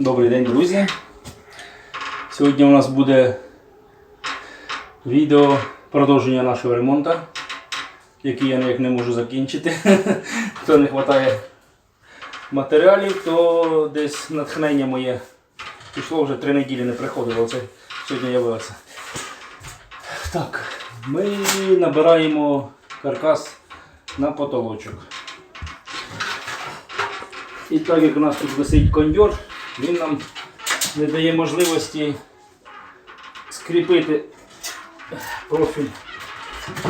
Добрий день, друзі. Сьогодні у нас буде відео продовження нашого ремонту, який я ніяк не можу закінчити. То не вистачає матеріалів, то десь натхнення моє пішло вже три неділі не приходило. Це сьогодні явилося. Так, ми набираємо каркас на потолочок. І так як у нас тут висить кондьор, він нам не дає можливості скріпити профіль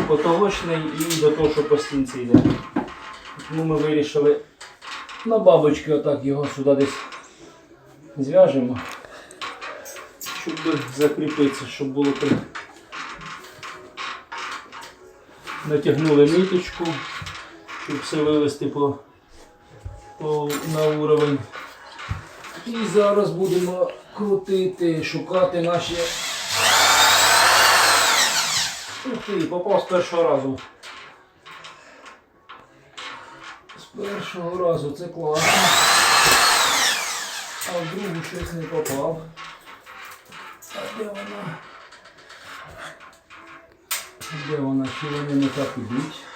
потолочний і до того, що по стінці йде. Тому ми вирішили на бабочки отак його сюди десь зв'яжемо, щоб закріпитися, щоб було при... Натягнули ниточку, щоб все вивести по по- на уровень. І зараз будемо крутити, шукати наші. Ух ти, попав з першого разу. З першого разу це класно. А в другу щось не попав. А де вона? Де вона? Чи вони не так ідуть?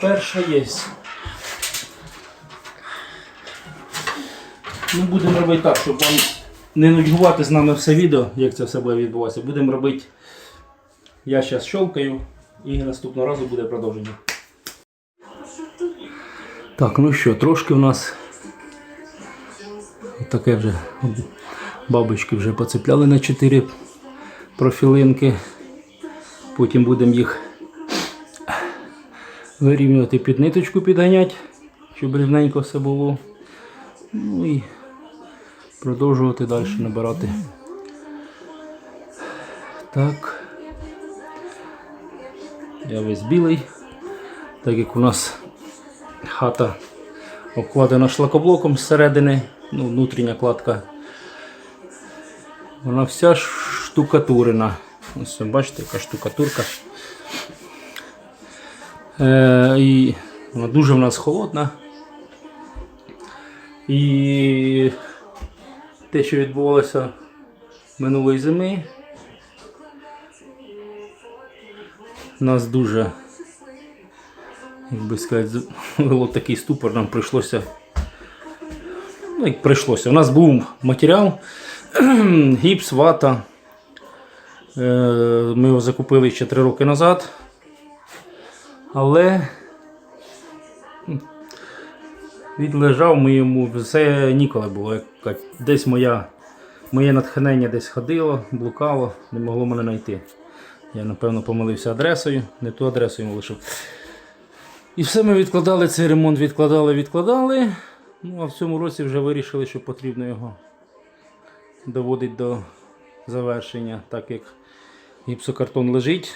Перша є. Ну, будемо робити так, щоб вам не нудьгувати з нами все відео, як це все буде відбуватися. Будемо робити. Я зараз щелкаю і наступного разу буде продовження. Так, ну що, трошки у нас таке вже бабочки вже поцепляли на 4 профілинки. Потім будемо їх вирівнювати під ниточку підганяти, щоб рівненько все було. Ну і продовжувати далі набирати. Так. Я весь білий, так як у нас хата обкладена шлакоблоком зсередини, ну, внутрішня кладка. Вона вся штукатурена. Ось бачите, яка штукатурка. Е, і вона дуже в нас холодна. І те, що відбувалося минулої зими, нас дуже, як би сказати, вело такий ступор, нам прийшлося. Ну, як прийшлося. У нас був матеріал, гіпс, вата. Е, Ми його закупили ще 3 роки назад. Але він лежав, ми йому все ніколи було. Десь моя, моє натхнення десь ходило, блукало, не могло мене знайти. Я напевно помилився адресою, не ту адресу йому лишив. І все ми відкладали цей ремонт, відкладали, відкладали. Ну а в цьому році вже вирішили, що потрібно його доводити до завершення, так як гіпсокартон лежить.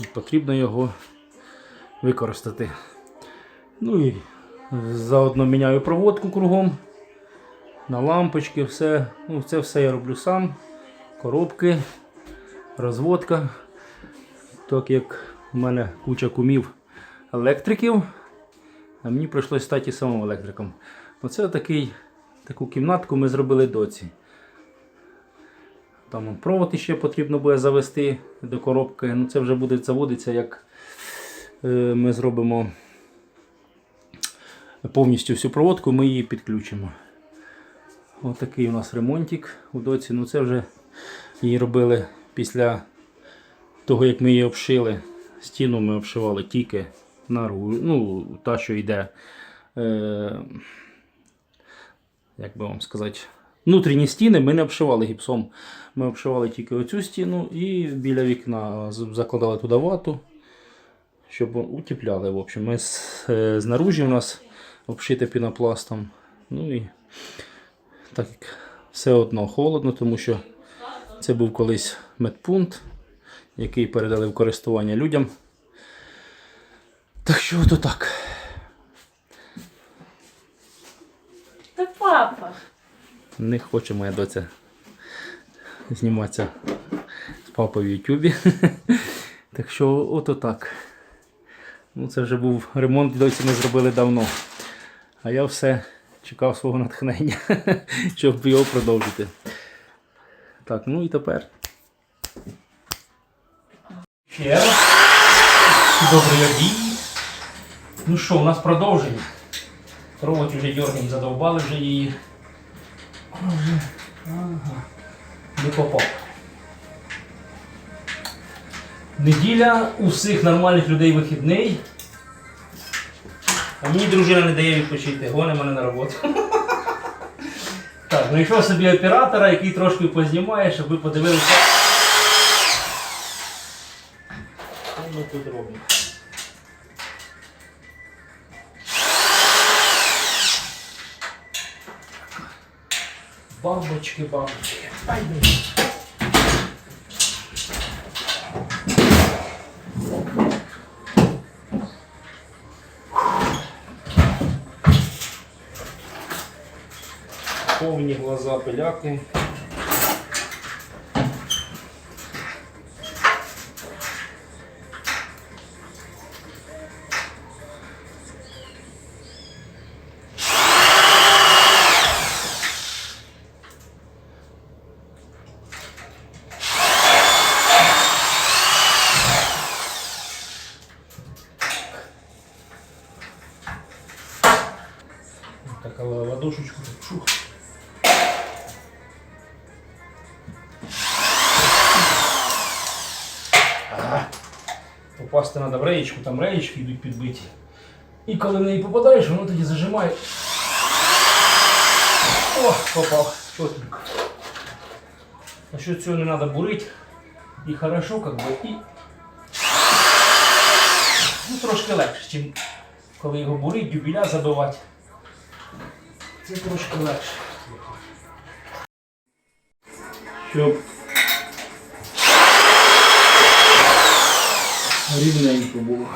І Потрібно його використати. Ну і заодно міняю проводку кругом. На лампочки, все. Ну, це все я роблю сам. Коробки, розводка. Так як в мене куча кумів електриків, а мені прийшлося стати самим електриком. Оце такий, таку кімнатку ми зробили доці. Там провод ще потрібно буде завести до коробки. Ну це вже буде заводитися, як е, ми зробимо повністю всю проводку, ми її підключимо. Ось такий у нас ремонтик у доці. Ну це вже її робили після того, як ми її обшили. Стіну ми обшивали тільки наружу, ну, та, що йде. Е, як би вам сказати, внутрішні стіни ми не обшивали гіпсом. Ми обшивали тільки оцю стіну і біля вікна закладали туди вату, щоб утепляли. В общем, ми е, знаружі у нас обшите пінопластом. Ну і так як все одно холодно, тому що це був колись медпункт, який передали в користування людям. Так що то так. Та папа. Не хоче моя доця зніматися з папою в Ютубі. Так що ото так. Ну, це вже був ремонт, досі ми зробили давно. А я все чекав свого натхнення, щоб його продовжити. Так, ну і тепер. Добрий обід. Ну що, у нас продовження. Проводь вже дьоргом задовбали вже її. Ага. Не попав. Неділя у всіх нормальних людей вихідний. А мені дружина не дає відпочити, гоне мене на роботу. Так, знайшов собі оператора, який трошки познімає, щоб ви подивилися. Що ми тут? Бабочки, бабочки. Повні глаза пиляки. Так, ладошечку шух. Попасти треба в реєчку, там реєчки йдуть підбиті. І коли в неї попадаєш, воно тоді зажимає. О, попав. Чотенько. А що цього не треба бурити. І хорошо, как би, і. Ну, трошки легше, ніж коли його бурить, дюбіля забивати. Це трошки легше. Щоб рівненько було.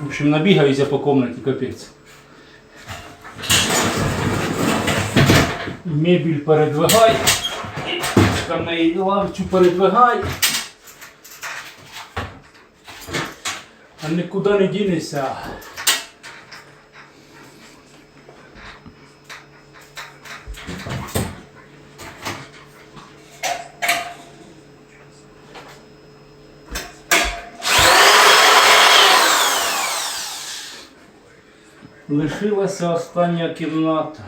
В общем, набігаюся по комнаті капець. Мебель передвигай. Там Скамей лавчу передвигай. А нікуди не дінешся. Лишилася остання кімната.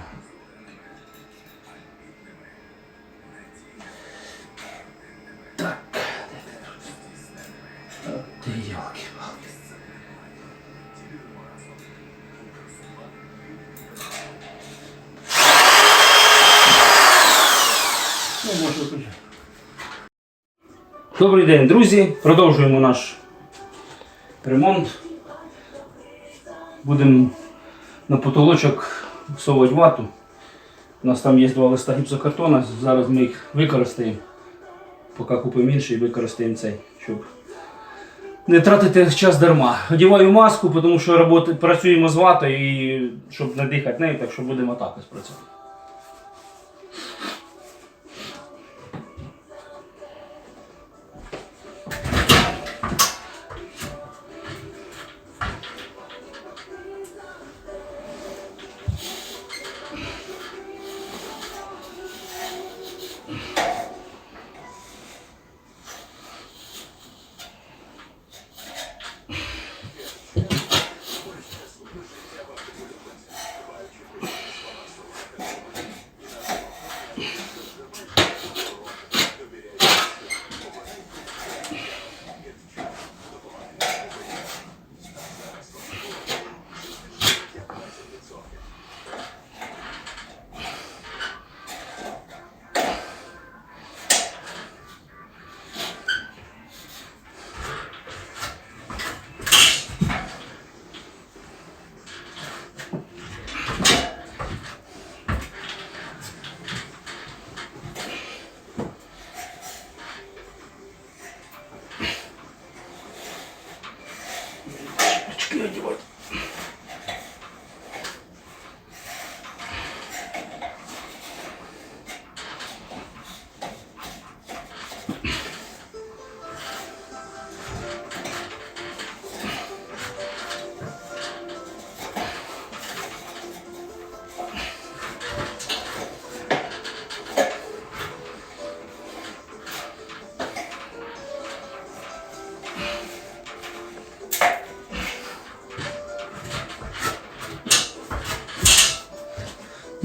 Добрий день, друзі. Продовжуємо наш ремонт. Будемо на потолочок всовувати вату. У нас там є два листа гіпсокартона, зараз ми їх використаємо. Поки купимо інший, використаємо цей, щоб не тратити час дарма. Одіваю маску, тому що працюємо з ватою і щоб не дихати нею, так що будемо так ось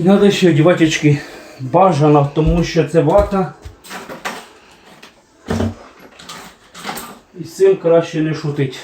Надо ще одягати очки. Бажано, тому що це вата. І з цим краще не шутить.